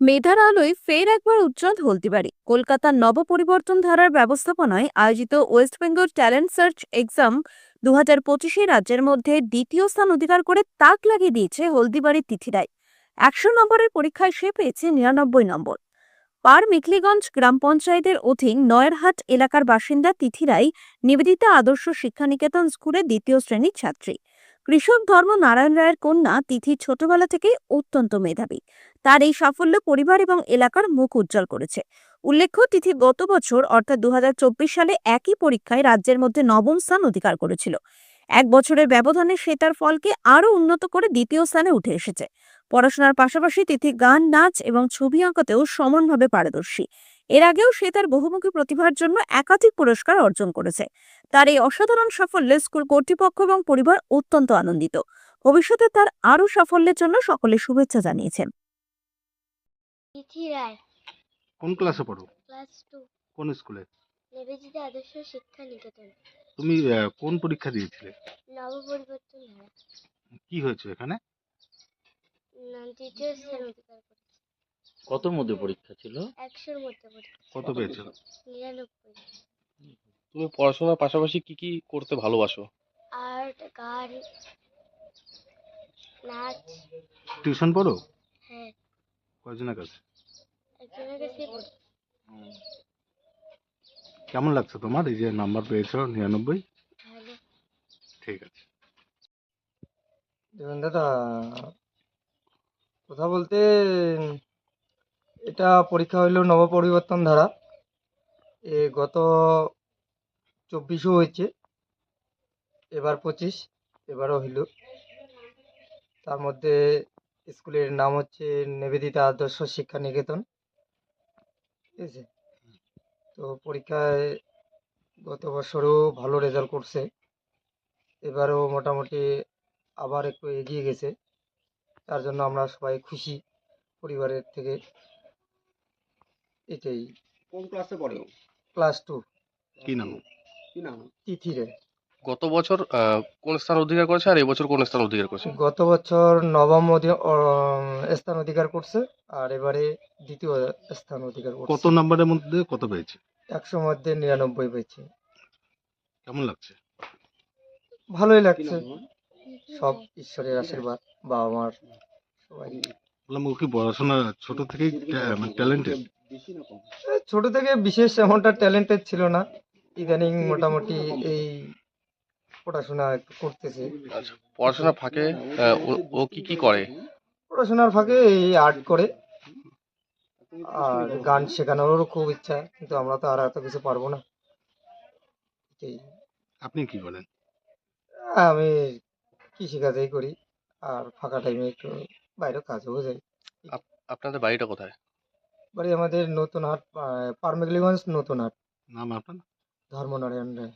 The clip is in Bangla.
মেধার আলোয় ফের একবার উজ্জ্বল হলদিবাড়ি কলকাতার নবপরিবর্তন ধারার ব্যবস্থাপনায় আয়োজিত West Bengal talent search exam দু হাজার পঁচিশে রাজ্যের মধ্যে দ্বিতীয় স্থান অধিকার করে তাক লাগিয়ে দিয়েছে হলদিবাড়ির তিথিরাই। একশো নম্বরের পরীক্ষায় সে পেয়েছে নিরানব্বই নম্বর। পার মিকলিগঞ্জ গ্রাম পঞ্চায়েতের অধীন নয়ারহাট এলাকার বাসিন্দা তিথিরাই নিবেদিতা আদর্শ শিক্ষানিকেতন স্কুলের দ্বিতীয় শ্রেণির ছাত্রী। কৃষক ধর্ম নারায়ণ রায়ের কন্যা তিথি ছোটবেলা থেকে অত্যন্ত মেধাবী। তার এই সাফল্য পরিবার এবং এলাকার মুখ উজ্জ্বল করেছে। উল্লেখ্য, তিথি গত বছর, অর্থাৎ দু হাজার চব্বিশ সালে একই পরীক্ষায় রাজ্যের মধ্যে নবম স্থান অধিকার করেছিল। এক বছরের ব্যবধানে সে তার ফলকে আরও উন্নত করে দ্বিতীয় স্থানে উঠে এসেছে। পড়াশোনার পাশাপাশি তিথি গান, নাচ এবং ছবি আঁকাতেও সমানভাবে পারদর্শী। এর আগেও সে তার বহুমুখী প্রতিভার জন্য একাধিক পুরস্কার অর্জন করেছে। তার এই অসাধারণ সাফল্যে স্কুল কর্তৃপক্ষ এবং পরিবার অত্যন্ত আনন্দিত। ভবিষ্যতে তার আরও সাফল্যের জন্য সকলে শুভেচ্ছা জানিয়েছেন। কোন ক্লাসে পড়ো? Class two. কোন স্কুলে? নিবেদিতা আদর্শ শিক্ষা নিকেতন। তুমি কোন পরীক্ষা দিয়েছিলে? নবপরিবর্তন কি হয়েছে এখানে? উম, দ্বিতীয় স্থান অধিকার করেছে কতর মধ্যে পরীক্ষা ছিল? একশোর মধ্যে পরীক্ষা কত পেয়েছ নিরানব্বই। তুমি পড়াশোনার পাশাপাশি কি কি করতে ভালোবাসো? আর্ট গান নাচ। টিউশন পড়ো? হ্যাঁ। কয়জনের কাছে? একজনের কাছে কেমন লাগছে তোমার? এই যে নাম্বার পেয়েছ নিরানব্বই? ভালো। ঠিক আছে। দেখুন দাদা কথা বলতে এটা পরীক্ষা হইল নবপরিবর্তন ধারা। এ গত চব্বিশও হয়েছে, এবার পঁচিশ, এবারও হইল। তার মধ্যে স্কুলের নাম হচ্ছে নিবেদিতা আদর্শ শিক্ষা নিকেতন, ঠিক আছে? তো পরীক্ষায় গত বছরও ভালো রেজাল্ট করছে, এবারও মোটামুটি আবার একটু এগিয়ে গেছে। তার জন্য আমরা সবাই খুশি পরিবারের থেকে। এটাই। কোন ক্লাসে পড়ে? ক্লাস টু কি নাম? কি নাম? তিথিরে। গত বছর আহ, কোন স্থান অধিকার করেছে আর এবছর কোন স্থান অধিকার করেছে? গত বছর নবম অধি- অ- স্থান অধিকার করছে আর এবারে দ্বিতীয় স্থান অধিকার কত করছে নাম্বারের মধ্যে কত পেয়েছে? একশো মধ্যে নিরানব্বই পেয়েছে। কেমন লাগছে? ভালোই কি লাগছে। নাম তোমার? সব ঈশ্বরের আশীর্বাদ বাবা মার সবাই। বললাম ও কি পড়াশোনা ছোট থেকেই ট্যালেন্টেড ছোট থেকে বিশেষ এমনটা ট্যালেন্টেড ছিল না। ইদানিং মোটামুটি এই পড়াশোনা একটু করতেছে। আচ্ছা পড়াশোনার ফাঁকে আহ, ও- ও কি কি করে? পড়াশোনার ফাঁকে এই আর্ট করে। আর গান শেখানোরও খুব ইচ্ছা কিন্তু আমরা তো আর এত কিছু পারব না। এই আপনি কি বলেন? আমি কৃষিকাজই করি আর ফাঁকা টাইমে একটু বাইরে কাজও যাই আপনাদের বাড়িটা কোথায়? বাড়ি আমাদের নতুন হাট পারমেগলিগঞ্জ নতুন হাট। নাম আপনার? ধর্মনারায়ণ রায়